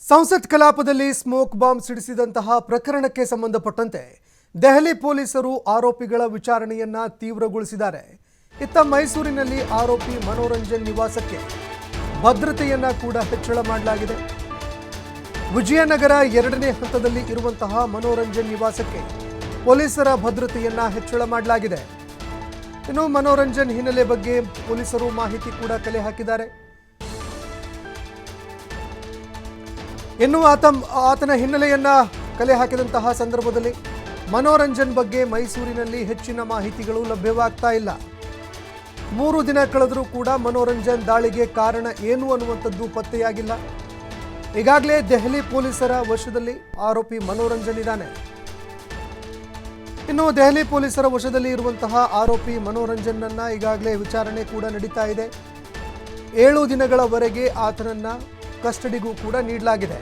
ಸಂಸತ್ ಕಲಾಪದಲ್ಲಿ smoke bomb ಸಿಡಿಸಿದಂತಹ ಪ್ರಕರಣಕ್ಕೆ ಸಂಬಂಧಪಟ್ಟಂತೆ ದೆಹಲಿ ಪೊಲೀಸರು ಆರೋಪಿಗಳ ವಿಚಾರಣೆಯನ್ನ ತೀವ್ರಗೊಳಿಸಿದ್ದಾರೆ. ಇತ್ತ ಮೈಸೂರಿನಲ್ಲಿ ಆರೋಪಿ ಮನೋರಂಜನ್ ನಿವಾಸಕ್ಕೆ ಭದ್ರತೆಯನ್ನ ಕೂಡ ಹೆಚ್ಚಳ ಮಾಡಲಾಗಿದೆ. ವಿಜಯನಗರ ಎರಡನೇ ಹಂತದಲ್ಲಿ ಇರುವಂತಹ ಮನೋರಂಜನ್ ನಿವಾಸಕ್ಕೆ ಪೊಲೀಸರ ಭದ್ರತೆಯನ್ನ ಹೆಚ್ಚಳ ಮಾಡಲಾಗಿದೆ. ಇನ್ನು ಮನೋರಂಜನ್ ಹಿನ್ನೆಲೆ ಬಗ್ಗೆ ಪೊಲೀಸರು ಮಾಹಿತಿ ಕೂಡ ಕಲೆ ಹಾಕಿದ್ದಾರೆ. ಇನ್ನು ಆತ ಆತನ ಹಿನ್ನೆಲೆಯನ್ನ ಕಲೆ ಹಾಕಿದಂತಹ ಸಂದರ್ಭದಲ್ಲಿ ಮನೋರಂಜನ್ ಬಗ್ಗೆ ಮೈಸೂರಿನಲ್ಲಿ ಹೆಚ್ಚಿನ ಮಾಹಿತಿಗಳು ಲಭ್ಯವಾಗ್ತಾ ಇಲ್ಲ. ಮೂರು ದಿನ ಕಳೆದರೂ ಕೂಡ ಮನೋರಂಜನ್ ದಾಳಿಗೆ ಕಾರಣ ಏನು ಅನ್ನುವಂಥದ್ದು ಪತ್ತೆಯಾಗಿಲ್ಲ. ಈಗಾಗಲೇ ದೆಹಲಿ ಪೊಲೀಸರ ವಶದಲ್ಲಿ ಆರೋಪಿ ಮನೋರಂಜನ್ ಇದ್ದಾನೆ. ಇನ್ನು ದೆಹಲಿ ಪೊಲೀಸರ ವಶದಲ್ಲಿ ಇರುವಂತಹ ಆರೋಪಿ ಮನೋರಂಜನ್ನನ್ನು ಈಗಾಗಲೇ ವಿಚಾರಣೆ ಕೂಡ ನಡೀತಾ ಇದೆ. ಏಳು ದಿನಗಳವರೆಗೆ ಆತನನ್ನ ಕಸ್ಟಡಿಗೂ ಕೂಡ ನೀಡಲಾಗಿದೆ.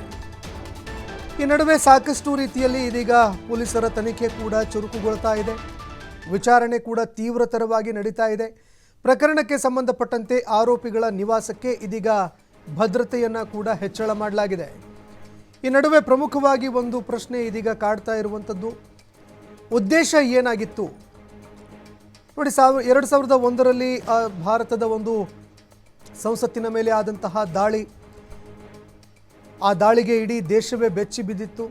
ಈ ನಡುವೆ ಸಾಕಷ್ಟು ರೀತಿಯಲ್ಲಿ ಇದೀಗ ಪೊಲೀಸರ ತನಿಖೆ ಕೂಡ ಚುರುಕುಗೊಳ್ತಾ ಇದೆ. ವಿಚಾರಣೆ ಕೂಡ ತೀವ್ರತರವಾಗಿ ನಡೀತಾ ಇದೆ. ಪ್ರಕರಣಕ್ಕೆ ಸಂಬಂಧಪಟ್ಟಂತೆ ಆರೋಪಿಗಳ ನಿವಾಸಕ್ಕೆ ಇದೀಗ ಭದ್ರತೆಯನ್ನು ಕೂಡ ಹೆಚ್ಚಳ ಮಾಡಲಾಗಿದೆ. ಈ ನಡುವೆ ಪ್ರಮುಖವಾಗಿ ಒಂದು ಪ್ರಶ್ನೆ ಇದೀಗ ಕಾಡ್ತಾ ಇರುವಂಥದ್ದು ಉದ್ದೇಶ ಏನಾಗಿತ್ತು? ನೋಡಿ ಸಾವಿರ ಎರಡು ಸಾವಿರದ ಒಂದರಲ್ಲಿ ಭಾರತದ ಒಂದು ಸಂಸತ್ತಿನ ಮೇಲೆ ಆದಂತಹ ದಾಳಿ ಆ ದಾಳಿಗೆ ಇಡೀ ದೇಶವೇ ಬೆಚ್ಚಿ ಬಿದ್ದಿತ್ತು.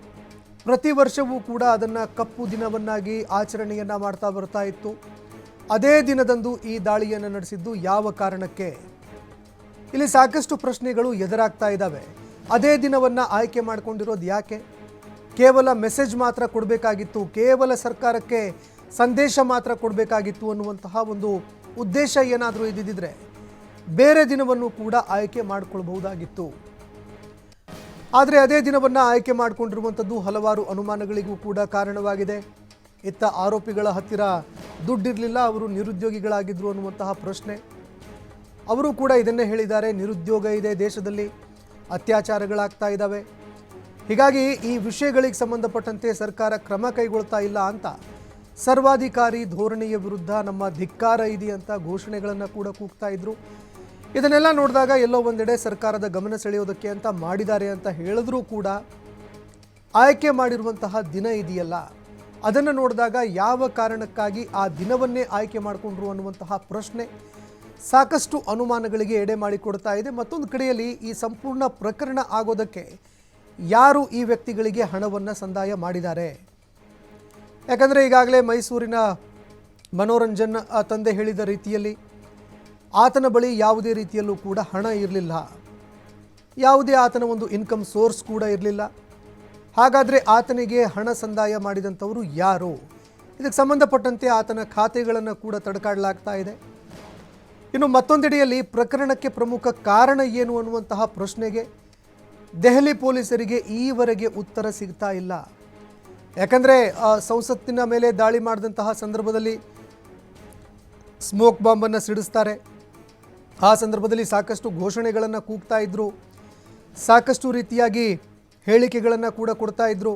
ಪ್ರತಿ ವರ್ಷವೂ ಕೂಡ ಅದನ್ನು ಕಪ್ಪು ದಿನವನ್ನಾಗಿ ಆಚರಣೆಯನ್ನು ಮಾಡ್ತಾ ಬರ್ತಾ ಇತ್ತು. ಅದೇ ದಿನದಂದು ಈ ದಾಳಿಯನ್ನು ನಡೆಸಿದ್ದು ಯಾವ ಕಾರಣಕ್ಕೆ? ಇಲ್ಲಿ ಸಾಕಷ್ಟು ಪ್ರಶ್ನೆಗಳು ಎದುರಾಗ್ತಾ ಇದ್ದಾವೆ ಅದೇ ದಿನವನ್ನು ಆಯ್ಕೆ ಮಾಡಿಕೊಂಡಿರೋದು ಯಾಕೆ? ಕೇವಲ ಮೆಸೇಜ್ ಮಾತ್ರ ಕೊಡಬೇಕಾಗಿತ್ತು, ಕೇವಲ ಸರ್ಕಾರಕ್ಕೆ ಸಂದೇಶ ಮಾತ್ರ ಕೊಡಬೇಕಾಗಿತ್ತು ಅನ್ನುವಂತಹ ಒಂದು ಉದ್ದೇಶ ಏನಾದರೂ ಇದ್ದಿದ್ದರೆ ಬೇರೆ ದಿನವನ್ನು ಕೂಡ ಆಯ್ಕೆ ಮಾಡಿಕೊಳ್ಬಹುದಾಗಿತ್ತು. ಆದರೆ ಅದೇ ದಿನವನ್ನು ಆಯ್ಕೆ ಮಾಡಿಕೊಂಡಿರುವಂಥದ್ದು ಹಲವಾರು ಅನುಮಾನಗಳಿಗೂ ಕೂಡ ಕಾರಣವಾಗಿದೆ. ಇತ್ತ ಆರೋಪಿಗಳ ಹತ್ತಿರ ದುಡ್ಡಿರಲಿಲ್ಲ, ಅವರು ನಿರುದ್ಯೋಗಿಗಳಾಗಿದ್ದರು ಅನ್ನುವಂತಹ ಪ್ರಶ್ನೆ. ಅವರು ಕೂಡ ಇದನ್ನೇ ಹೇಳಿದ್ದಾರೆ, ನಿರುದ್ಯೋಗ ಇದೆ ದೇಶದಲ್ಲಿ, ಅತ್ಯಾಚಾರಗಳಾಗ್ತಾ ಇದ್ದಾವೆ. ಹೀಗಾಗಿ ಈ ವಿಷಯಗಳಿಗೆ ಸಂಬಂಧಪಟ್ಟಂತೆ ಸರ್ಕಾರ ಕ್ರಮ ಕೈಗೊಳ್ತಾ ಇಲ್ಲ ಅಂತ ಸರ್ವಾಧಿಕಾರಿ ಧೋರಣೆಯ ವಿರುದ್ಧ ನಮ್ಮ ಧಿಕ್ಕಾರ ಇದೆಯಂತ ಘೋಷಣೆಗಳನ್ನು ಕೂಡ ಕೂಗ್ತಾ ಇದ್ರು. ಇದನ್ನೆಲ್ಲ ನೋಡಿದಾಗ ಎಲ್ಲೋ ಒಂದೆಡೆ ಸರ್ಕಾರದ ಗಮನ ಸೆಳೆಯೋದಕ್ಕೆ ಅಂತ ಮಾಡಿದ್ದಾರೆ ಅಂತ ಹೇಳಿದ್ರೂ ಕೂಡ ಆಯ್ಕೆ ಮಾಡಿರುವಂತಹ ದಿನ ಇದೆಯಲ್ಲ. ಅದನ್ನು ನೋಡಿದಾಗ ಯಾವ ಕಾರಣಕ್ಕಾಗಿ ಆ ದಿನವನ್ನೇ ಆಯ್ಕೆ ಮಾಡಿಕೊಂಡ್ರು ಅನ್ನುವಂತಹ ಪ್ರಶ್ನೆ ಸಾಕಷ್ಟು ಅನುಮಾನಗಳಿಗೆ ಎಡೆ ಮಾಡಿಕೊಡ್ತಾ ಇದೆ. ಮತ್ತೊಂದು ಕಡೆಯಲ್ಲಿ ಈ ಸಂಪೂರ್ಣ ಪ್ರಕರಣ ಆಗೋದಕ್ಕೆ ಯಾರು ಈ ವ್ಯಕ್ತಿಗಳಿಗೆ ಹಣವನ್ನು ಸಂದಾಯ ಮಾಡಿದ್ದಾರೆ? ಯಾಕಂದರೆ ಈಗಾಗಲೇ ಮೈಸೂರಿನ ಮನೋರಂಜನ್ ತಂದೆ ಹೇಳಿದ ರೀತಿಯಲ್ಲಿ ಆತನ ಬಳಿ ಯಾವುದೇ ರೀತಿಯಲ್ಲೂ ಕೂಡ ಹಣ ಇರಲಿಲ್ಲ. ಯಾವುದೇ ಆತನ ಒಂದು ಇನ್ಕಮ್ ಸೋರ್ಸ್ ಕೂಡ ಇರಲಿಲ್ಲ. ಹಾಗಾದರೆ ಆತನಿಗೆ ಹಣ ಸಂದಾಯ ಮಾಡಿದಂಥವರು ಯಾರು? ಇದಕ್ಕೆ ಸಂಬಂಧಪಟ್ಟಂತೆ ಆತನ ಖಾತೆಗಳನ್ನು ಕೂಡ ತಡಕಾಡಲಾಗ್ತಾ ಇದೆ. ಇನ್ನು ಮತ್ತೊಂದೆಡೆಯಲ್ಲಿ ಪ್ರಕರಣಕ್ಕೆ ಪ್ರಮುಖ ಕಾರಣ ಏನು ಅನ್ನುವಂತಹ ಪ್ರಶ್ನೆಗೆ ದೆಹಲಿ ಪೊಲೀಸರಿಗೆ ಈವರೆಗೆ ಉತ್ತರ ಸಿಗ್ತಾ ಇಲ್ಲ. ಯಾಕಂದರೆ ಸಂಸತ್ತಿನ ಮೇಲೆ ದಾಳಿ ಮಾಡಿದಂತಹ ಸಂದರ್ಭದಲ್ಲಿ ಸ್ಮೋಕ್ ಬಾಂಬನ್ನು ಸಿಡಿಸ್ತಾರೆ. ಆ ಸಂದರ್ಭದಲ್ಲಿ ಸಾಕಷ್ಟು ಘೋಷಣೆಗಳನ್ನು ಕೂಗ್ತಾ ಇದ್ದರು ಸಾಕಷ್ಟು ರೀತಿಯಾಗಿ ಹೇಳಿಕೆಗಳನ್ನು ಕೂಡ ಕೊಡ್ತಾ ಇದ್ದರು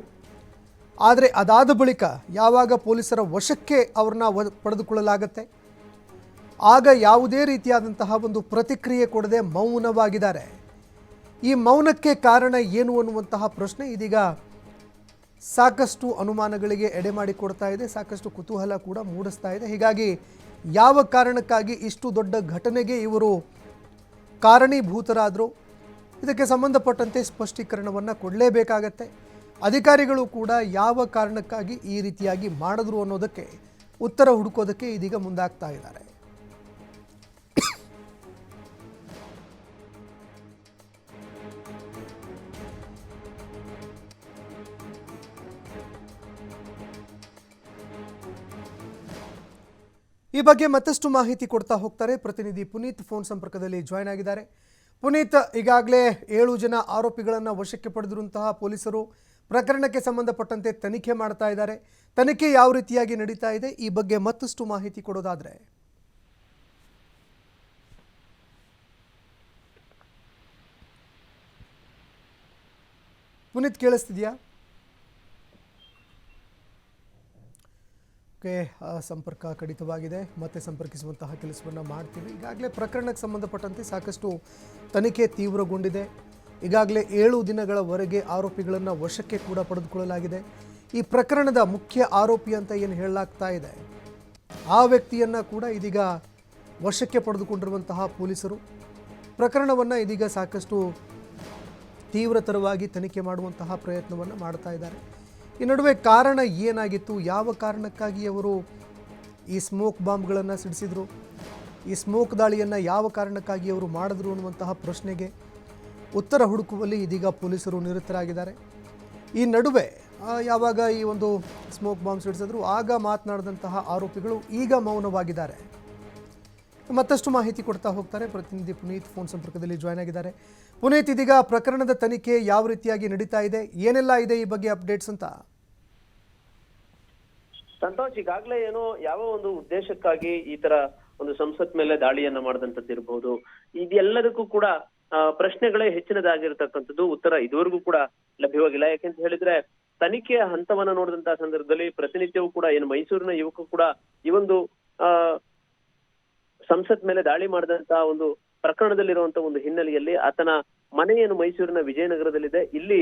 ಆದರೆ ಅದಾದ ಬಳಿಕ ಯಾವಾಗ ಪೊಲೀಸರ ವಶಕ್ಕೆ ಅವ್ರನ್ನ ವ, ಪಡೆದುಕೊಳ್ಳಲಾಗತ್ತೆ? ಆಗ ಯಾವುದೇ ರೀತಿಯಾದಂತಹ ಒಂದು ಪ್ರತಿಕ್ರಿಯೆ ಕೊಡದೆ ಮೌನವಾಗಿದ್ದಾರೆ. ಈ ಮೌನಕ್ಕೆ ಕಾರಣ ಏನು ಅನ್ನುವಂತಹ ಪ್ರಶ್ನೆ ಇದೀಗ ಸಾಕಷ್ಟು ಅನುಮಾನಗಳಿಗೆ ಎಡೆ ಮಾಡಿಕೊಡ್ತಾ ಇದೆ, ಸಾಕಷ್ಟು ಕುತೂಹಲ ಕೂಡ ಮೂಡಿಸ್ತಾ ಇದೆ. ಹೀಗಾಗಿ ಯಾವ ಕಾರಣಕ್ಕಾಗಿ ಇಷ್ಟು ದೊಡ್ಡ ಘಟನೆಗೆ ಇವರು ಕಾರಣೀಭೂತರಾದರು? ಇದಕ್ಕೆ ಸಂಬಂಧಪಟ್ಟಂತೆ ಸ್ಪಷ್ಟೀಕರಣವನ್ನು ಕೊಡಲೇಬೇಕಾಗತ್ತೆ. ಅಧಿಕಾರಿಗಳು ಕೂಡ ಯಾವ ಕಾರಣಕ್ಕಾಗಿ ಈ ರೀತಿಯಾಗಿ ಮಾಡಿದ್ರು ಅನ್ನೋದಕ್ಕೆ ಉತ್ತರ ಹುಡುಕೋದಕ್ಕೆ ಇದೀಗ ಮುಂದಾಗ್ತಾ ಇದ್ದಾರೆ. ಈ ಬಗ್ಗೆ ಮತ್ತಷ್ಟು ಮಾಹಿತಿ ಕೊಡ್ತಾ ಹೋಗ್ತಾರೆ ಪ್ರತಿನಿಧಿ ಪುನೀತ್. ಫೋನ್ ಸಂಪರ್ಕದಲ್ಲಿ ಜಾಯ್ನ್ ಆಗಿದ್ದಾರೆ. ಪುನೀತ್, ಈಗಾಗಲೇ ಏಳು ಜನ ಆರೋಪಿಗಳನ್ನು ವಶಕ್ಕೆ ಪಡೆದಿರುವಂತಹ ಪೊಲೀಸರು ಪ್ರಕರಣಕ್ಕೆ ಸಂಬಂಧಪಟ್ಟಂತೆ ತನಿಖೆ ಮಾಡ್ತಾ ಇದ್ದಾರೆ. ತನಿಖೆ ಯಾವ ರೀತಿಯಾಗಿ ನಡೀತಾ ಇದೆ? ಈ ಬಗ್ಗೆ ಮತ್ತಷ್ಟು ಮಾಹಿತಿ ಕೊಡೋದಾದರೆ. ಪುನೀತ್, ಕೇಳಿಸ್ತಿದ್ಯಾ? ಆ, ಸಂಪರ್ಕ ಕಡಿತವಾಗಿದೆ. ಮತ್ತೆ ಸಂಪರ್ಕಿಸುವಂತಹ ಕೆಲಸವನ್ನು ಮಾಡ್ತೀವಿ. ಈಗಾಗಲೇ ಪ್ರಕರಣಕ್ಕೆ ಸಂಬಂಧಪಟ್ಟಂತೆ ಸಾಕಷ್ಟು ತನಿಖೆ ತೀವ್ರಗೊಂಡಿದೆ. ಈಗಾಗಲೇ ಏಳು ದಿನಗಳವರೆಗೆ ಆರೋಪಿಗಳನ್ನು ವಶಕ್ಕೆ ಕೂಡ ಪಡೆದುಕೊಳ್ಳಲಾಗಿದೆ. ಈ ಪ್ರಕರಣದ ಮುಖ್ಯ ಆರೋಪಿ ಅಂತ ಏನು ಹೇಳಲಾಗ್ತಾ ಇದೆ? ಆ ವ್ಯಕ್ತಿಯನ್ನು ಕೂಡ ಇದೀಗ ವಶಕ್ಕೆ ಪಡೆದುಕೊಂಡಿರುವಂತಹ ಪೊಲೀಸರು. ಪ್ರಕರಣವನ್ನು ಇದೀಗ ಸಾಕಷ್ಟು ತೀವ್ರತರವಾಗಿ ತನಿಖೆ ಮಾಡುವಂತಹ ಪ್ರಯತ್ನವನ್ನು ಮಾಡ್ತಾ ಇದ್ದಾರೆ. ಈ ನಡುವೆ ಕಾರಣ ಏನಾಗಿತ್ತು? ಯಾವ ಕಾರಣಕ್ಕಾಗಿ ಅವರು ಈ ಸ್ಮೋಕ್ ಬಾಂಬ್ಗಳನ್ನು ಸಿಡಿಸಿದ್ರು? ಈ ಸ್ಮೋಕ್ ದಾಳಿಯನ್ನು ಯಾವ ಕಾರಣಕ್ಕಾಗಿ ಅವರು ಮಾಡಿದ್ರು ಅನ್ನುವಂತಹ ಪ್ರಶ್ನೆಗೆ ಉತ್ತರ ಹುಡುಕುವಲ್ಲಿ ಇದೀಗ ಪೊಲೀಸರು ನಿರತರಾಗಿದ್ದಾರೆ. ಈ ನಡುವೆ ಯಾವಾಗ ಈ ಒಂದು ಸ್ಮೋಕ್ ಬಾಂಬ್ ಸಿಡಿಸಿದ್ರು, ಆಗ ಮಾತನಾಡಿದಂತಹ ಆರೋಪಿಗಳು ಈಗ ಮೌನವಾಗಿದ್ದಾರೆ. ಮತ್ತಷ್ಟು ಮಾಹಿತಿ ಕೊಡ್ತಾ ಹೋಗ್ತಾರೆ. ಪ್ರತಿನಿಧಿ ಪುನೀತ್ ಫೋನ್ ಸಂಪರ್ಕದಲ್ಲಿ ಜಾಯ್ನ್ ಆಗಿದ್ದಾರೆ. ಪುನೀತ್, ಇದೀಗ ಪ್ರಕರಣದ ತನಿಖೆ ಯಾವ ರೀತಿಯಾಗಿ ನಡೀತಾ ಇದೆ? ಏನೆಲ್ಲ ಇದೆ ಈ ಬಗ್ಗೆ ಅಪ್ಡೇಟ್ಸ್ ಅಂತ? ಸಂತೋಷ್, ಈಗಾಗಲೇ ಏನೋ ಯಾವ ಒಂದು ಉದ್ದೇಶಕ್ಕಾಗಿ ಈ ತರ ಒಂದು ಸಂಸತ್ ಮೇಲೆ ದಾಳಿಯನ್ನ ಮಾಡಿದಂಥದ್ದು ಇರಬಹುದು ಇದೆಲ್ಲದಕ್ಕೂ ಕೂಡ ಪ್ರಶ್ನೆಗಳೇ ಹೆಚ್ಚಿನದಾಗಿರ್ತಕ್ಕಂಥದ್ದು. ಉತ್ತರ ಇದುವರೆಗೂ ಕೂಡ ಲಭ್ಯವಾಗಿಲ್ಲ. ಯಾಕೆಂತ ಹೇಳಿದ್ರೆ, ತನಿಖೆಯ ಹಂತವನ್ನ ನೋಡಿದಂತಹ ಸಂದರ್ಭದಲ್ಲಿ ಪ್ರತಿನಿತ್ಯವೂ ಕೂಡ ಏನು ಮೈಸೂರಿನ ಯುವಕ ಕೂಡ ಈ ಒಂದು ಸಂಸತ್ ಮೇಲೆ ದಾಳಿ ಮಾಡಿದಂತಹ ಒಂದು ಪ್ರಕರಣದಲ್ಲಿರುವಂತಹ ಒಂದು ಹಿನ್ನೆಲೆಯಲ್ಲಿ ಆತನ ಮನೆಯನ್ನು ಮೈಸೂರಿನ ವಿಜಯನಗರದಲ್ಲಿದೆ. ಇಲ್ಲಿ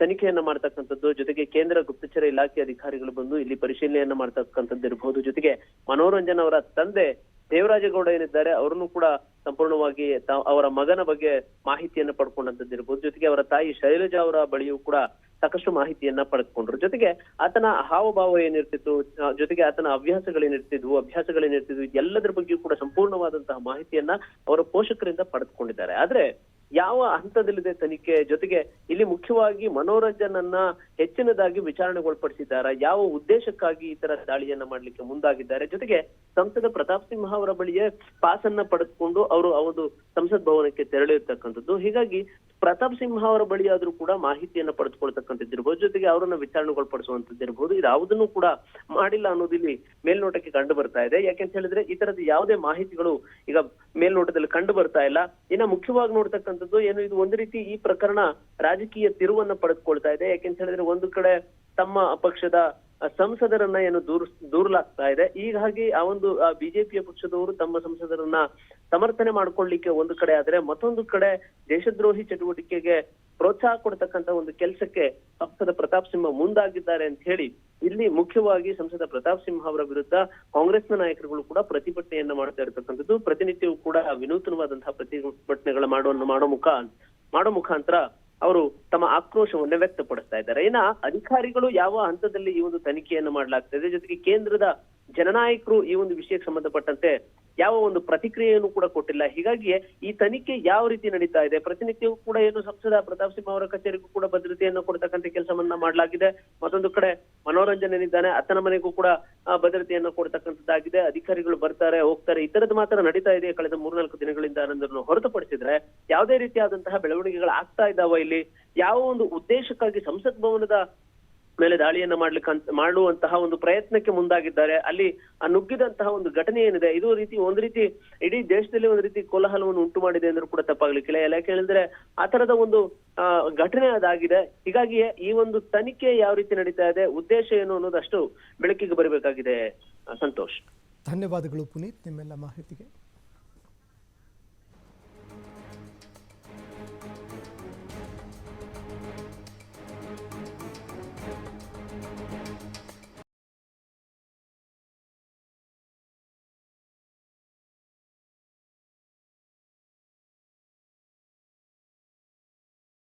ತನಿಖೆಯನ್ನ ಮಾಡ್ತಕ್ಕಂಥದ್ದು, ಜೊತೆಗೆ ಕೇಂದ್ರ ಗುಪ್ತಚರ ಇಲಾಖೆ ಅಧಿಕಾರಿಗಳು ಬಂದು ಇಲ್ಲಿ ಪರಿಶೀಲನೆಯನ್ನ ಮಾಡ್ತಕ್ಕಂಥದ್ದು ಇರಬಹುದು ಜೊತೆಗೆ ಮನೋರಂಜನ್ ಅವರ ತಂದೆ ದೇವರಾಜಗೌಡ ಏನಿದ್ದಾರೆ, ಅವರನ್ನು ಕೂಡ ಸಂಪೂರ್ಣವಾಗಿ ಅವರ ಮಗನ ಬಗ್ಗೆ ಮಾಹಿತಿಯನ್ನು ಪಡ್ಕೊಂಡಂತದ್ದು ಇರಬಹುದು ಜೊತೆಗೆ ಅವರ ತಾಯಿ ಶೈಲಜಾ ಅವರ ಬಳಿಯೂ ಕೂಡ ಸಾಕಷ್ಟು ಮಾಹಿತಿಯನ್ನ ಪಡೆದುಕೊಂಡ್ರು. ಜೊತೆಗೆ ಆತನ ಹಾವಭಾವ ಏನಿರ್ತಿತ್ತು ಜೊತೆಗೆ ಆತನ ಅಭ್ಯಾಸಗಳೇನಿರ್ತಿದ್ವು ಅಭ್ಯಾಸಗಳೇನಿರ್ತಿದ್ವು ಎಲ್ಲದರ ಬಗ್ಗೆಯೂ ಕೂಡ ಸಂಪೂರ್ಣವಾದಂತಹ ಮಾಹಿತಿಯನ್ನ ಅವರ ಪೋಷಕರಿಂದ ಪಡೆದುಕೊಂಡಿದ್ದಾರೆ. ಆದ್ರೆ ಯಾವ ಹಂತದಲ್ಲಿದೆ ತನಿಖೆ? ಜೊತೆಗೆ ಇಲ್ಲಿ ಮುಖ್ಯವಾಗಿ ಮನೋರಂಜನನ್ನ ಹೆಚ್ಚಿನದಾಗಿ ವಿಚಾರಣೆಗೊಳಪಡಿಸಿದ್ದಾರೆ. ಯಾವ ಉದ್ದೇಶಕ್ಕಾಗಿ ಈ ತರ ದಾಳಿಯನ್ನ ಮಾಡ್ಲಿಕ್ಕೆ ಮುಂದಾಗಿದ್ದಾರೆ? ಜೊತೆಗೆ ಸಂಸದ ಪ್ರತಾಪ್ ಸಿಂಹ ಅವರ ಬಳಿಯೇ ಪಾಸ್ ಅನ್ನ ಪಡೆದುಕೊಂಡು ಅವರು ಅವರು ಸಂಸತ್ ಭವನಕ್ಕೆ ತೆರಳಿರ್ತಕ್ಕಂಥದ್ದು. ಹೀಗಾಗಿ ಪ್ರತಾಪ್ ಸಿಂಹ ಅವರ ಬಳಿ ಆದ್ರೂ ಕೂಡ ಮಾಹಿತಿಯನ್ನ ಪಡೆದುಕೊಳ್ತಕ್ಕಂಥದ್ದಿರ್ಬೋದು. ಜೊತೆಗೆ ಅವರನ್ನ ವಿಚಾರಣೆಗೊಳಪಡಿಸುವಂತದ್ದಿರ್ಬೋದು. ಯಾವುದನ್ನು ಕೂಡ ಮಾಡಿಲ್ಲ ಅನ್ನೋದು ಇಲ್ಲಿ ಮೇಲ್ನೋಟಕ್ಕೆ ಕಂಡು ಬರ್ತಾ ಇದೆ ಯಾಕೆಂತ ಹೇಳಿದ್ರೆ ಈ ತರದ ಯಾವುದೇ ಮಾಹಿತಿಗಳು ಈಗ ಮೇಲ್ನೋಟದಲ್ಲಿ ಕಂಡು ಬರ್ತಾ ಇಲ್ಲ. ಇನ್ನ ಮುಖ್ಯವಾಗಿ ನೋಡ್ತಕ್ಕಂಥದ್ದು ಏನು, ಇದು ಒಂದು ರೀತಿ ಈ ಪ್ರಕರಣ ರಾಜಕೀಯ ತಿರುವನ್ನ ಪಡೆದುಕೊಳ್ತಾ ಇದೆ. ಯಾಕೆಂತ ಹೇಳಿದ್ರೆ ಒಂದು ಕಡೆ ತಮ್ಮ ಪಕ್ಷದ ಸಂಸದರನ್ನ ಏನು ದೂರ್, ದೂರ್ಲಾಗ್ತಾ ಇದೆ. ಹೀಗಾಗಿ ಆ ಒಂದು ಬಿಜೆಪಿಯ ಪಕ್ಷದವರು ತಮ್ಮ ಸಂಸದರನ್ನ ಸಮರ್ಥನೆ ಮಾಡ್ಕೊಳ್ಳಿಕ್ಕೆ ಒಂದು ಕಡೆ ಆದ್ರೆ ಮತ್ತೊಂದು ಕಡೆ ದೇಶದ್ರೋಹಿ ಚಟುವಟಿಕೆಗೆ ಪ್ರೋತ್ಸಾಹ ಕೊಡ್ತಕ್ಕಂತ ಒಂದು ಕೆಲಸಕ್ಕೆ ಸಂಸದ ಪ್ರತಾಪ್ ಸಿಂಹ ಮುಂದಾಗಿದ್ದಾರೆ ಅಂತ ಹೇಳಿ, ಇಲ್ಲಿ ಮುಖ್ಯವಾಗಿ ಸಂಸದ ಪ್ರತಾಪ್ ಸಿಂಹ ಅವರ ವಿರುದ್ಧ ಕಾಂಗ್ರೆಸ್ನ ನಾಯಕರುಗಳು ಕೂಡ ಪ್ರತಿಭಟನೆಯನ್ನ ಮಾಡ್ತಾ ಇರತಕ್ಕಂಥದ್ದು. ಪ್ರತಿನಿತ್ಯವೂ ಕೂಡ ವಿನೂತನವಾದಂತಹ ಪ್ರತಿಭಟನೆಗಳ ಮಾಡುವ ಮಾಡೋ ಮುಖ, ಮಾಡೋ ಮುಖಾಂತರ ಅವರು ತಮ್ಮ ಆಕ್ರೋಶವನ್ನ ವ್ಯಕ್ತಪಡಿಸ್ತಾ ಇದ್ದಾರೆ. ಇನ್ನ ಅಧಿಕಾರಿಗಳು ಯಾವ ಹಂತದಲ್ಲಿ ಈ ಒಂದು ತನಿಖೆಯನ್ನು ಮಾಡಲಾಗ್ತದೆ ಜೊತೆಗೆ ಕೇಂದ್ರದ ಜನನಾಯಕರು ಈ ಒಂದು ವಿಷಯಕ್ಕೆ ಸಂಬಂಧಪಟ್ಟಂತೆ ಯಾವ ಒಂದು ಪ್ರತಿಕ್ರಿಯೆಯನ್ನು ಕೂಡ ಕೊಟ್ಟಿಲ್ಲ. ಹೀಗಾಗಿ ಈ ತನಿಖೆ ಯಾವ ರೀತಿ ನಡೀತಾ ಇದೆ? ಪ್ರತಿನಿತ್ಯವೂ ಕೂಡ ಏನು ಸಂಸದ ಪ್ರತಾಪ್ ಸಿಂಹ ಅವರ ಕಚೇರಿಗೂ ಕೂಡ ಭದ್ರತೆಯನ್ನು ಕೊಡ್ತಕ್ಕಂಥ ಕೆಲಸವನ್ನ ಮಾಡಲಾಗಿದೆ. ಮತ್ತೊಂದು ಕಡೆ ಮನೋರಂಜನ್ ಏನಿದ್ದಾನೆ ಆತನ ಮನೆಗೂ ಕೂಡ ಭದ್ರತೆಯನ್ನು ಕೊಡ್ತಕ್ಕಂಥದ್ದಾಗಿದೆ. ಅಧಿಕಾರಿಗಳು ಬರ್ತಾರೆ, ಹೋಗ್ತಾರೆ. ಈ ಮಾತ್ರ ನಡೀತಾ ಇದೆ ಕಳೆದ ಮೂರ್ನಾಲ್ಕು ದಿನಗಳಿಂದ ಅನ್ನೋದನ್ನು ಹೊರತುಪಡಿಸಿದ್ರೆ? ಯಾವುದೇ ರೀತಿಯಾದಂತಹ ಬೆಳವಣಿಗೆಗಳು ಆಗ್ತಾ ಇದ್ದಾವ ಇಲ್ಲಿ? ಯಾವ ಒಂದು ಉದ್ದೇಶಕ್ಕಾಗಿ ಸಂಸತ್ ಭವನದ ಮೇಲೆ ದಾಳಿಯನ್ನ ಮಾಡ್ಲಿಕ್ಕೆ ಮಾಡುವಂತಹ ಒಂದು ಪ್ರಯತ್ನಕ್ಕೆ ಮುಂದಾಗಿದ್ದಾರೆ. ಅಲ್ಲಿ ಆ ನುಗ್ಗಿದಂತಹ ಒಂದು ಘಟನೆ ಏನಿದೆ, ಇದು ರೀತಿ ಒಂದು ರೀತಿ ಇಡೀ ದೇಶದಲ್ಲಿ ಒಂದು ರೀತಿ ಕೋಲಾಹಲವನ್ನು ಉಂಟು ಮಾಡಿದೆ ಅಂದ್ರೂ ಕೂಡ ತಪ್ಪಾಗ್ಲಿಕ್ಕಿಲ್ಲ ಯಾಕೆ ಹೇಳಿದ್ರೆ, ಆ ತರದ ಒಂದು ಘಟನೆ ಅದಾಗಿದೆ. ಹೀಗಾಗಿ ಈ ಒಂದು ತನಿಖೆ ಯಾವ ರೀತಿ ನಡೀತಾ ಇದೆ, ಉದ್ದೇಶ ಏನು ಅನ್ನೋದಷ್ಟು ಬೆಳಕಿಗೆ ಬರಬೇಕಾಗಿದೆ. ಸಂತೋಷ್. ಧನ್ಯವಾದಗಳು ಪುನೀತ್, ನಿಮ್ಮೆಲ್ಲ ಮಾಹಿತಿಗೆ.